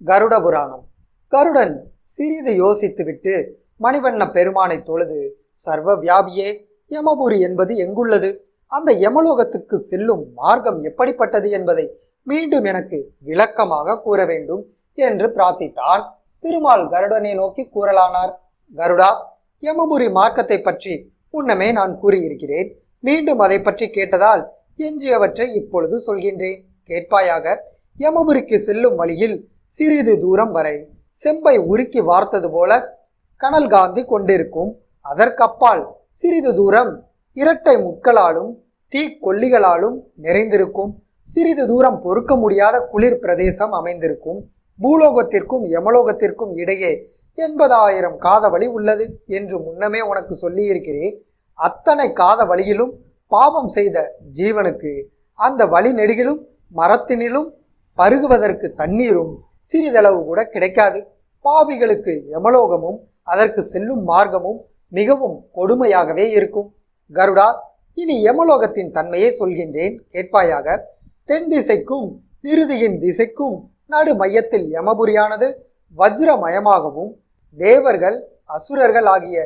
கருட புராணம் கருடன் சிறிது யோசித்துவிட்டு மணிவண்ண பெருமானை தொழுது சர்வ வியாபியே யமபுரி என்பது எங்குள்ளது? அந்த யமலோகத்துக்கு செல்லும் மார்க்கம் எப்படிப்பட்டது என்பதை மீண்டும் எனக்கு விளக்கமாக கூற வேண்டும் என்று பிரார்த்தித்தான் திருமால் கருடனை நோக்கி கூறலானார். கருடா யமபுரி மார்க்கத்தை பற்றி முன்னமே நான் கூறியிருக்கிறேன். மீண்டும் அதை பற்றி கேட்டதால் எஞ்சியவற்றை இப்பொழுது சொல்கின்றேன். கேட்பாயாக யமபுரிக்கு செல்லும் வழியில் சிறிது தூரம் வரை செம்பை உருக்கி வார்த்தது போல கனல் காந்தி கொண்டிருக்கும். அதற்கப்பால் சிறிது தூரம் இரட்டை முட்களாலும் தீ கொல்லிகளாலும் நிறைந்திருக்கும். சிறிது தூரம் பொறுக்க முடியாத குளிர் பிரதேசம் அமைந்திருக்கும். பூலோகத்திற்கும் யமலோகத்திற்கும் இடையே எண்பதாயிரம் காத வழி உள்ளது என்று முன்னமே உனக்கு சொல்லியிருக்கிறேன். அத்தனை காத வழியிலும் பாவம் செய்த ஜீவனுக்கு அந்த வழி நெடுகிலும் மரத்தினிலும் பருகுவதற்கு தண்ணீரும் சிறிதளவு கூட கிடைக்காது. பாவிகளுக்கு யமலோகமும் அதற்கு செல்லும் மார்க்கமும் மிகவும் கொடுமையாகவே இருக்கும். கருடா இனி யமலோகத்தின் தன்மையை சொல்கின்றேன். கேட்பாயாக தென் திசைக்கும் நிருதியின் திசைக்கும் நடு மையத்தில் யமபுரியானது வஜ்ரமயமாகவும் தேவர்கள் அசுரர்கள் ஆகிய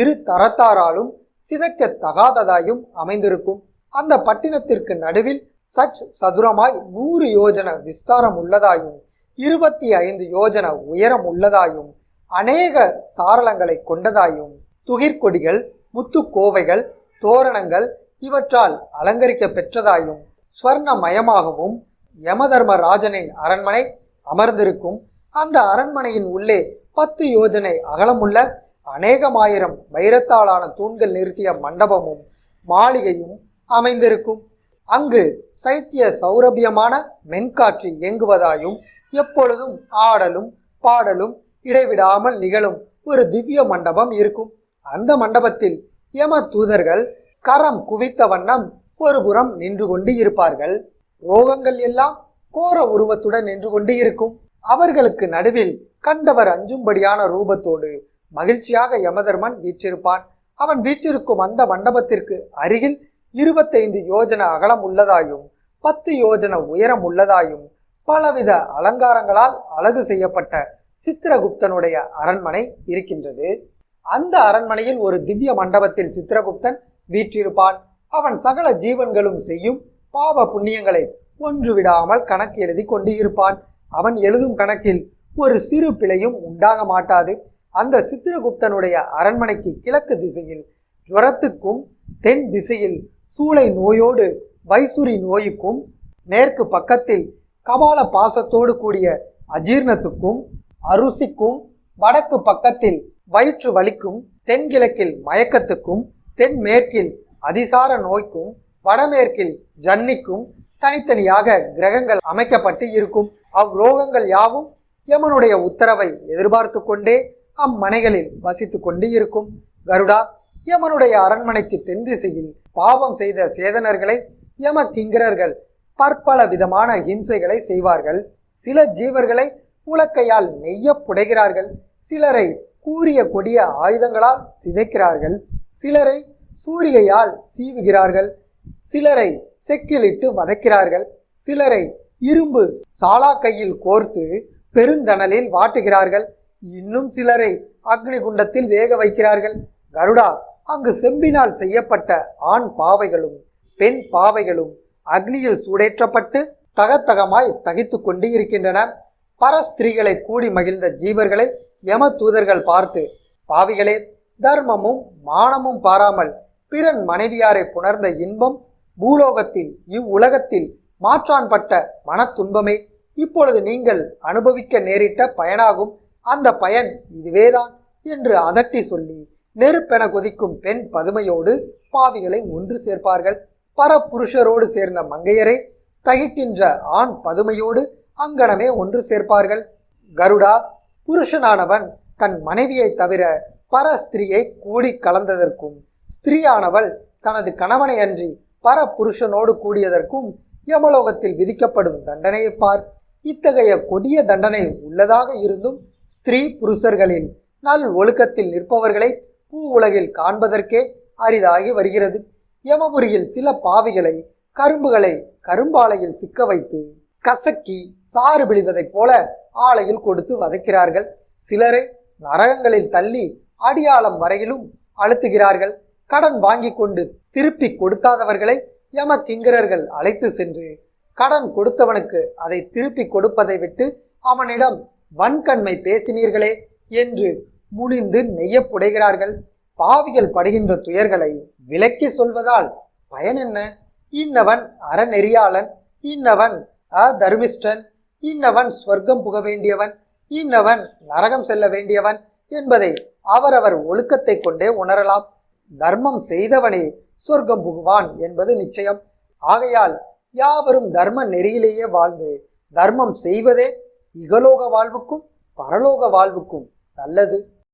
இரு தரத்தாராலும் சிதைக்க தகாததாயும் அமைந்திருக்கும். அந்த பட்டினத்திற்கு நடுவில் சச் சதுரமாய் நூறு யோஜன விஸ்தாரம் உள்ளதாயும் இருபத்தி ஐந்து யோஜன உயரம் உள்ளதாயும் அநேக சாரளங்களை கொண்டதாயும் துகிர்கொடிகள் முத்துக்கோவைகள் தோரணங்கள் இவற்றால் அலங்கரிக்க பெற்றதாயும் ஸ்வர்ணமயமாகவும் யமதர்மராஜனின் அரண்மனை அமர்ந்திருக்கும். அந்த அரண்மனையின் உள்ளே பத்து யோஜனை அகலமுள்ள அநேகமாயிரம் வைரத்தாலான தூண்கள் நிறுத்திய மண்டபமும் மாளிகையும் அமைந்திருக்கும். அங்கு சைத்திய சௌரபியமான மென்காற்று இயங்குவதாயும் எப்பொழுதும் ஆடலும் பாடலும் இடைவிடாமல் நிகழும் ஒரு திவ்ய மண்டபம் இருக்கும். அந்த மண்டபத்தில் யம தூதர்கள் கரம் குவித்த வண்ணம் ஒரு புறம் நின்று கொண்டு இருப்பார்கள். ரோகங்கள் எல்லாம் கோர உருவத்துடன் நின்று கொண்டு இருக்கும். அவர்களுக்கு நடுவில் கண்டவர் அஞ்சும்படியான ரூபத்தோடு மகிழ்ச்சியாக யமதர்மன் வீற்றிருப்பான். அவன் வீற்றிருக்கும் அந்த மண்டபத்திற்கு அருகில் இருபத்தைந்து யோஜன அகலம் உள்ளதாயும் பத்து யோஜன உயரம் உள்ளதாயும் பலவித அலங்காரங்களால் அழகு செய்யப்பட்ட சித்திரகுப்தனுடைய அரண்மனை இருக்கின்றது. அந்த அரண்மனையில் ஒரு திவ்ய மண்டபத்தில் சித்திரகுப்தன் வீற்றிருப்பான். அவன் சகல ஜீவன்களும் செய்யும் பாவ புண்ணியங்களை ஒன்று விடாமல் கணக்கு எழுதி கொண்டு இருப்பான் அவன் எழுதும் கணக்கில் ஒரு சிறு பிழையும் உண்டாக மாட்டாது. அந்த சித்திரகுப்தனுடைய அரண்மனைக்கு கிழக்கு திசையில் ஜுரத்துக்கும் தென் திசையில் சூளை நோயோடு வைசூரி நோய்க்கும் மேற்கு பக்கத்தில் கபால பாசத்தோடு கூடிய அஜீர்ணத்துக்கும் அருசிக்கும் வடக்கு பக்கத்தில் வயிற்று வலிக்கும் தென்கிழக்கில் மயக்கத்துக்கும் தென்மேற்கில் அதிசார நோய்க்கும் வடமேற்கில் ஜன்னிக்கும் தனித்தனியாக கிரகங்கள் அமைக்கப்பட்டு இருக்கும். அவ்ரோகங்கள் யாவும் யமனுடைய உத்தரவை எதிர்பார்த்து கொண்டே அம்மனைகளில் வசித்து கொண்டு இருக்கும். கருடா யமனுடைய அரண்மனைக்கு தென் திசையில் பாவம் செய்த சேதனர்களை யம கிங்கரர்கள் பற்பல விதமான ஹிம்சைகளை செய்வார்கள். சில ஜீவர்களை உலக்கையால் நெய்ய புடைகிறார்கள். சிலரை கூறிய கொடிய ஆயுதங்களால் சிதைக்கிறார்கள். சிலரை சூரியையால் சீவுகிறார்கள். சிலரை செக்கிலிட்டு வதைக்கிறார்கள். சிலரை இரும்பு சாலா கையில் கோர்த்து பெருந்தணலில் வாட்டுகிறார்கள். இன்னும் சிலரை அக்னி குண்டத்தில் வேக வைக்கிறார்கள். கருடா அங்கு செம்பினால் செய்யப்பட்ட ஆண் பாவைகளும் பெண் பாவைகளும் அக்னியில் சூடேற்றப்பட்டு தகத்தகமாய் தகித்து கொண்டு இருக்கின்றன பரஸ்திரீகளை கூடி மகிழ்ந்த ஜீவர்களை யம தூதர்கள் பார்த்து பாவிகளே தர்மமும் மானமும் பாராமல் பிறன் மனைவியாரை புணர்ந்த இன்பம் பூலோகத்தில் இவ்வுலகத்தில் மாற்றான்பட்ட மன துன்பமே இப்பொழுது நீங்கள் அனுபவிக்க நேரிட்ட பயனாகும். அந்த பயன் இதுவேதான் என்று அதட்டி சொல்லி நெருப்பென கொதிக்கும் பெண் பதுமையோடு பாவிகளை ஒன்று சேர்ப்பார்கள். பரபுருஷரோடு சேர்ந்த மங்கையரை தகிக்கின்ற ஆண் பதுமையோடு அங்கனமே ஒன்று சேர்ப்பார்கள். கருடா புருஷனானவன் தன் மனைவியை தவிர பர ஸ்திரியை கூடி கலந்ததற்கும் ஸ்திரீயானவள் தனது கணவனை அன்றி பர புருஷனோடு கூடியதற்கும் யமலோகத்தில் விதிக்கப்படும் தண்டனையை பார். இத்தகைய கொடிய தண்டனை உள்ளதாக இருந்தும் ஸ்திரீ புருஷர்களில் நல் ஒழுக்கத்தில் நிற்பவர்களை பூ உலகில் காண்பதற்கே அரிதாகி வருகிறது. யமபுரியில் சில பாவிகளை கரும்புகளை கரும்பாலையில் சிக்க வைத்து கசக்கி சாறு பிழிவதைப் போல ஆலையில் கொடுத்து வதைக்கிறார்கள். சிலரை நரகங்களில் தள்ளி அடியாளம் வரையிலும் அழுத்துகிறார்கள். கடன் வாங்கி கொண்டு திருப்பி கொடுக்காதவர்களை யம கிங்கரர்கள் அழைத்து சென்று கடன் கொடுத்தவனுக்கு அதை திருப்பி கொடுப்பதை விட்டு அவனிடம் வன்கண்மை பேசினீர்களே என்று முனிந்து நெய்யப்புடைகிறார்கள் பாவிகள் படுகின்ற துயர்களை விலக்கி சொல்வதால் பயன் என்ன? இன்னவன் அறநெறியாளன் இன்னவன் அதர்மிஷ்டன் இன்னவன் ஸ்வர்க்கம் புக வேண்டியவன் இன்னவன் நரகம் செல்ல வேண்டியவன் என்பதை அவரவர் ஒழுக்கத்தை கொண்டே உணரலாம். தர்மம் செய்தவனே சொர்க்கம் புகுவான் என்பது நிச்சயம். ஆகையால் யாவரும் தர்ம நெறியிலேயே வாழ்ந்து தர்மம் செய்வதே இகலோக வாழ்வுக்கும் பரலோக வாழ்வுக்கும் நல்லது.